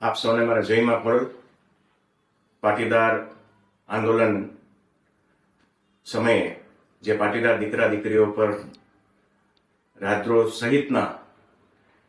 આપ સૌને મારા જયમાં પર પાટીદાર આંદોલન સમયે જે પાટીદાર દીકરા દીકરીઓ પર રાત્રો સહિતના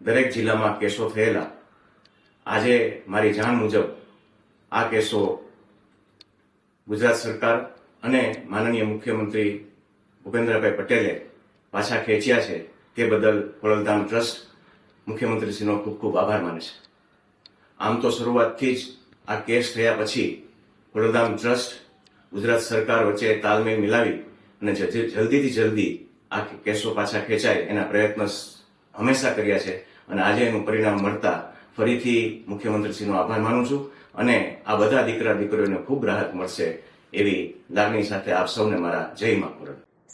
દરેક જિલ્લામાં કેસો થયેલા, આજે મારી જાણ મુજબ આ કેસો ગુજરાત સરકાર અને માનનીય મુખ્યમંત્રી ભૂપેન્દ્રભાઈ પટેલે પાછા ખેંચ્યા છે તે બદલ ખોડલધામ ટ્રસ્ટ મુખ્યમંત્રીશ્રીનો ખૂબ ખૂબ આભાર માને છે. આમ તો શરૂઆતથી જ આ કેસ થયા પછી ખોડલધામ ટ્રસ્ટ, ગુજરાત સરકાર વચ્ચે તાલમેલ મિલાવી અને જલ્દીથી જલ્દી આ કેસો પાછા ખેંચાય એના પ્રયત્ન હંમેશા કર્યા છે અને આજે એનું પરિણામ મળતા ફરીથી મુખ્યમંત્રીશ્રીનો આભાર માનું છું અને આ બધા દીકરા દીકરીઓને ખૂબ રાહત મળશે એવી લાગણી સાથે આપ સૌને મારા જય મા